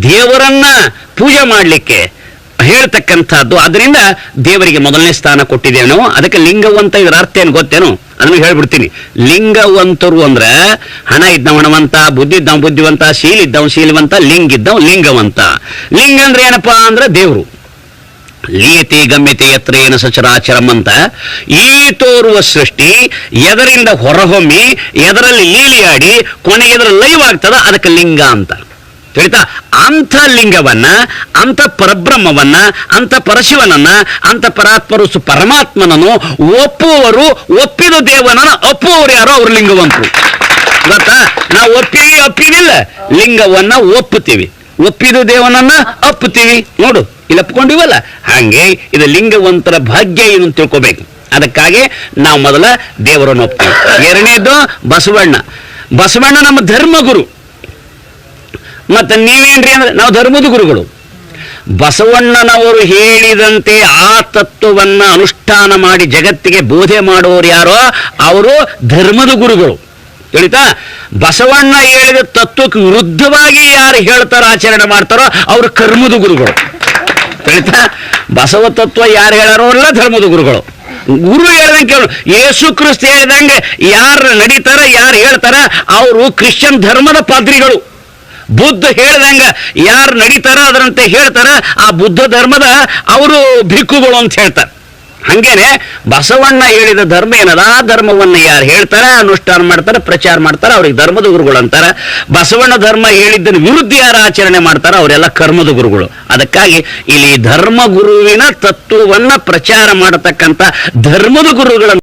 ದೇವರನ್ನ ಪೂಜೆ ಮಾಡಲಿಕ್ಕೆ ಹೇಳ್ತಕ್ಕಂಥದ್ದು. ಅದರಿಂದ ದೇವರಿಗೆ ಮೊದಲನೇ ಸ್ಥಾನ ಕೊಟ್ಟಿದ್ದೇನೋ ಅದಕ್ಕೆ ಲಿಂಗವಂತ ಇದರ ಅರ್ಥ ಏನು ಗೊತ್ತೇನು? ಅದನ್ನು ಹೇಳ್ಬಿಡ್ತೀನಿ. ಲಿಂಗವಂತರು ಅಂದ್ರೆ ಹಣ ಇದ್ದವ ಹಣವಂತ, ಬುದ್ಧಿ ಇದ್ದವ ಬುದ್ಧಿವಂತ, ಶೀಲ್ ಇದ್ದವ್ ಶೀಲವಂತ, ಲಿಂಗ ಇದ್ದವ ಲಿಂಗವಂತ. ಲಿಂಗ ಅಂದ್ರೆ ಏನಪ್ಪಾ ಅಂದ್ರೆ ದೇವರು. ಲೀಯತೆ ಗಮ್ಯತೆ ಎತ್ರ ಏನು ಅಂತ ಈ ತೋರುವ ಸೃಷ್ಟಿ ಎದರಿಂದ ಹೊರಹೊಮ್ಮಿ, ಎದರಲ್ಲಿ ಲೀಲಿಯಾಡಿ ಕೊನೆಗೆ ಎದರ ಲೈವ್ ಆಗ್ತದ ಅದಕ್ಕೆ ಲಿಂಗ ಅಂತ. ತಿಳಿತಾ ಅಂಥ ಲಿಂಗವನ್ನ ಅಂತ ಪರಬ್ರಹ್ಮವನ್ನ ಅಂತ ಪರಶಿವನನ್ನ ಅಂತ ಪರಾತ್ಮರು ಪರಮಾತ್ಮನನ್ನು ಒಪ್ಪುವವರು ಒಪ್ಪಿದ ದೇವನನ್ನ ಒಪ್ಪುವವರು ಯಾರೋ ಅವ್ರ ಲಿಂಗವಂತರು. ಗೊತ್ತಾ? ನಾವು ಒಪ್ಪಿವಿ ಒಪ್ಪಿದಿಲ್ಲ. ಲಿಂಗವನ್ನ ಒಪ್ಪುತ್ತೀವಿ. ಒಪ್ಪಿದ ದೇವನನ್ನ ಅಪ್ಪುತ್ತೀವಿ ನೋಡು, ಇಲ್ಲಿ ಒಪ್ಕೊಂಡಿವಲ್ಲ? ಹಾಗೆ ಇದು ಲಿಂಗವಂತರ ಭಾಗ್ಯ ಏನು ತಿಳ್ಕೊಬೇಕು. ಅದಕ್ಕಾಗಿ ನಾವು ಮೊದಲ ದೇವರನ್ನು ಒಪ್ತೀವಿ. ಎರಡನೇದು ಬಸವಣ್ಣ. ಬಸವಣ್ಣ ನಮ್ಮ ಧರ್ಮಗುರು. ಮತ್ತೆ ನೀವೇನ್ರಿ ಅಂದ್ರೆ ನಾವು ಧರ್ಮದ ಗುರುಗಳು. ಬಸವಣ್ಣನವರು ಹೇಳಿದಂತೆ ಆ ತತ್ವವನ್ನ ಅನುಷ್ಠಾನ ಮಾಡಿ ಜಗತ್ತಿಗೆ ಬೋಧೆ ಮಾಡುವವರು ಯಾರೋ ಅವರು ಧರ್ಮದ ಗುರುಗಳು. ಹೇಳಿತಾ ಬಸವಣ್ಣ ಹೇಳಿದ ತತ್ವಕ್ಕೆ ವಿರುದ್ಧವಾಗಿ ಯಾರು ಹೇಳ್ತಾರೋ, ಆಚರಣೆ ಮಾಡ್ತಾರೋ ಅವರು ಕರ್ಮದ ಗುರುಗಳು. ತಿಳಿತಾ? ಬಸವ ತತ್ವ ಯಾರು ಹೇಳಾರೋ ಅಲ್ಲ ಧರ್ಮದ ಗುರುಗಳು. ಗುರು ಹೇಳ್ದಂಗೆ ಕೇಳು. ಯೇಸು ಕ್ರಿಸ್ತ ಹೇಳ್ದಂಗೆ ಯಾರು ನಡೀತಾರ, ಯಾರು ಹೇಳ್ತಾರ, ಅವರು ಕ್ರಿಶ್ಚಿಯನ್ ಧರ್ಮದ ಪಾದ್ರಿಗಳು. ಬುದ್ಧ ಹೇಳ್ದಂಗ ಯಾರು ನಡೀತಾರ ಅದರಂತೆ ಹೇಳ್ತಾರ. ಆ ಬುದ್ಧ ಧರ್ಮದ ಅವರು ಭಿಕ್ಕುಗಳು ಅಂತ ಹೇಳ್ತಾರೆ. ಹಂಗೇನೆ ಬಸವಣ್ಣ ಹೇಳಿದ ಧರ್ಮ ಏನದ? ಆ ಧರ್ಮವನ್ನ ಯಾರು ಹೇಳ್ತಾರ? ಅನುಷ್ಠಾನ ಮಾಡ್ತಾರ, ಪ್ರಚಾರ ಮಾಡ್ತಾರ, ಅವ್ರಿಗೆ ಧರ್ಮದ ಗುರುಗಳು ಅಂತಾರ. ಬಸವಣ್ಣ ಧರ್ಮ ಹೇಳಿದ್ದನ್ನು ವಿರುದ್ಧ ಯಾರು ಆಚರಣೆ ಮಾಡ್ತಾರ? ಅವರೆಲ್ಲ ಕರ್ಮದ ಗುರುಗಳು. ಅದಕ್ಕಾಗಿ ಇಲ್ಲಿ ಧರ್ಮ ಗುರುವಿನ ತತ್ವವನ್ನ ಪ್ರಚಾರ ಮಾಡತಕ್ಕಂತ ಧರ್ಮದ ಗುರುಗಳನ್ನು